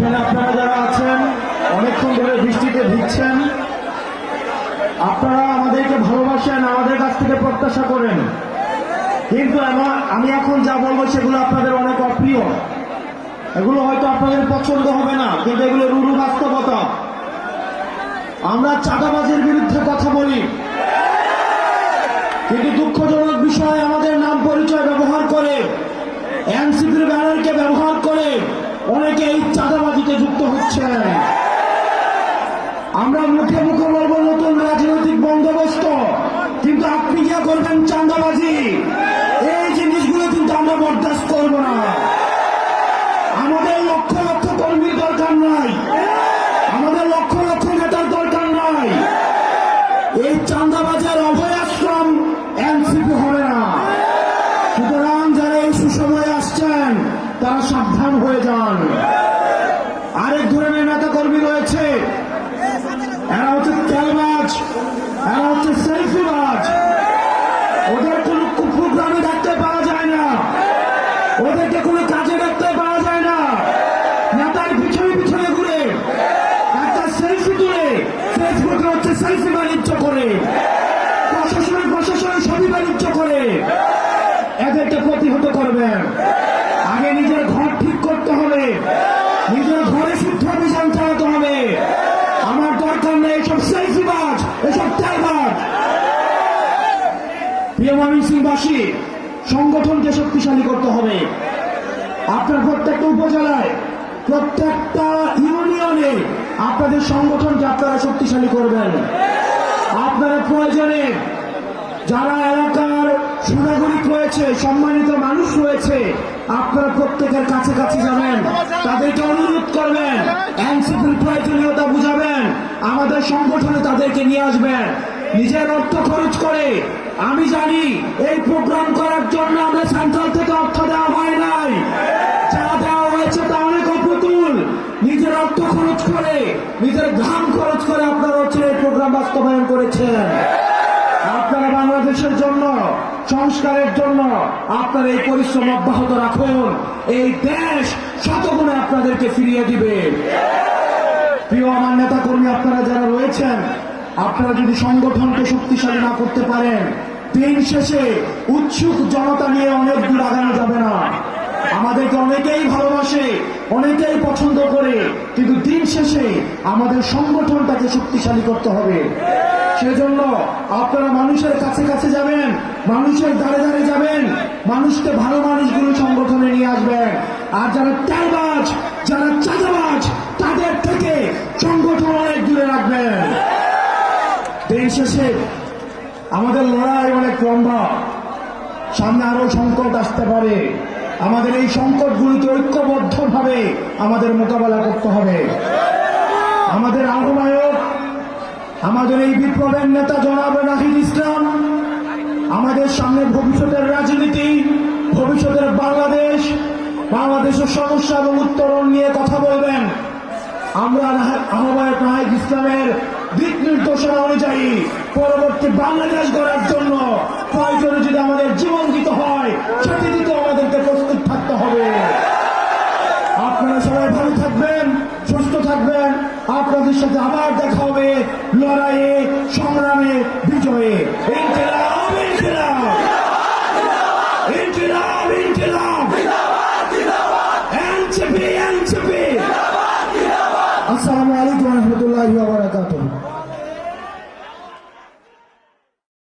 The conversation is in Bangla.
এখানে আপনারা যারা আছেন, অনেকক্ষণ ধরে বৃষ্টিতে ভিজছেন, আপনারা আমাদেরকে ভালোবাসেন, আমাদের কাছ থেকে প্রত্যাশা করেন। কিন্তু আমার- আমি এখন যা বলব সেগুলো আপনাদের অনেক অপ্রিয়। এগুলো হয়তো আপনাদের পছন্দ হবে না, কিন্তু এগুলো রুরু বাস্তবতা। আমরা চাঁদাবাজির বিরুদ্ধে কথা বলি। কিন্তু দুঃখজনক বিষয়, আমাদের নাম পরিচয় ব্যবহার করে, এনসিপির ব্যানারকে ব্যবহার করে অনেকে এই culture. রয়েছে এরা হচ্ছে তেলবাজ, এরা হচ্ছে সেলফিবাজ। ওদের কোনো প্রোগ্রামে দেখতে পাওয়া যায় না। ওদেরকে কোনো কাজে দেখতে পাওয়া যায় না। নেতার পিছনে পিছনে ঘুরে, একটা সেলফি তুলে, ফেসবুকে হচ্ছে সেলফি বাণিজ্য করে। প্রশাসনের প্রশাসনের ছবি বাণিজ্য করে। এদেরকে প্রতিহত করবেন আগে নিজের ঘর ঠিক করতে হবে। নিজের ময়মনসিংহবাসী সংগঠনকে শক্তিশালী করতে হবে। আপনার প্রত্যেকটা উপজেলায়, প্রত্যেকটা ইউনিয়নে আপনাদের সংগঠনকে আপনারা শক্তিশালী করবেন। আপনারা প্রয়োজনে যারা এলাকার সুনাগরিক রয়েছে, সম্মানিত মানুষ রয়েছে, আপনারা প্রত্যেকের কাছে কাছে যাবেন। তাদেরকে অনুরোধ করবেন, এনসিপির প্রয়োজনীয়তা বুঝাবেন, আমাদের সংগঠনে তাদেরকে নিয়ে আসবেন। নিজের অর্থ খরচ করে। আমি জানি এই প্রোগ্রাম করার জন্য আমরা সেন্ট্রাল থেকে অর্থ দেওয়া হয় নাই। যা দেওয়া হয়েছে তা অনেক অপ্রতুল। নিজের অর্থ খরচ করে, নিজের ঘাম খরচ করে আপনারা হচ্ছে এই প্রোগ্রাম বাস্তবায়ন করেছেন। আপনারা বাংলাদেশের জন্য, সংস্কারের জন্য আপনারা এই পরিশ্রম অব্যাহত রাখুন। এই দেশ শতগুণে আপনাদেরকে ফিরিয়ে দিবে। প্রিয় আমার নেতা কর্মী আপনারা যারা রয়েছেন আপনারা যদি সংগঠনকে শক্তিশালী না করতে পারেন, দিন শেষে উৎসুক জনতা নিয়ে অনেক দূর আগানো যাবে না। আমাদেরকে অনেকেই ভালোবাসে, অনেকেই পছন্দ করে, কিন্তু দিন শেষে আমাদের সংগঠনটাকে শক্তিশালী করতে হবে। সেজন্য আপনারা মানুষের কাছে কাছে যাবেন, মানুষের ধারে ধারে যাবেন, মানুষকে ভালো মানুষগুলো সংগঠনে নিয়ে আসবেন। আর যারা তেলবাজ, যারা চাঁদাবাজ, তাদের থেকে সংগঠন অনেক দূরে রাখবেন। দিন শেষে আমাদের লড়াই অনেক লম্বা। সামনে আরও সংকট আসতে পারে। আমাদের এই সংকটগুলিকে ঐক্যবদ্ধভাবে আমাদের মোকাবেলা করতে হবে। আমাদের আহ্বায়ক, আমাদের এই বিপ্লবের নেতা জনাব নাহিদ ইসলাম, আমাদের সামনে ভবিষ্যতের রাজনীতি, ভবিষ্যতের বাংলাদেশ, বাংলাদেশের সমস্যা এবং উত্তরণ নিয়ে কথা বলবেন। আমরা আহ্বায়ক নাহিদ ইসলামের দিক নির্দেশনা অনুযায়ী পরবর্তী বাংলাদেশ গড়ার জন্য প্রয়োজনে যদি আমাদের জীবন দিতে হয়, সেটি দিতে আমাদেরকে প্রস্তুত থাকতে হবে। আপনারা সবাই ভালো থাকবেন, সুস্থ থাকবেন। আপনাদের সাথে আবার দেখা হবে লড়াইয়ে, সংগ্রামে, বিজয়ে। ইনকিলাব ইনকিলাব। ইনকিলাব ইনকিলাব।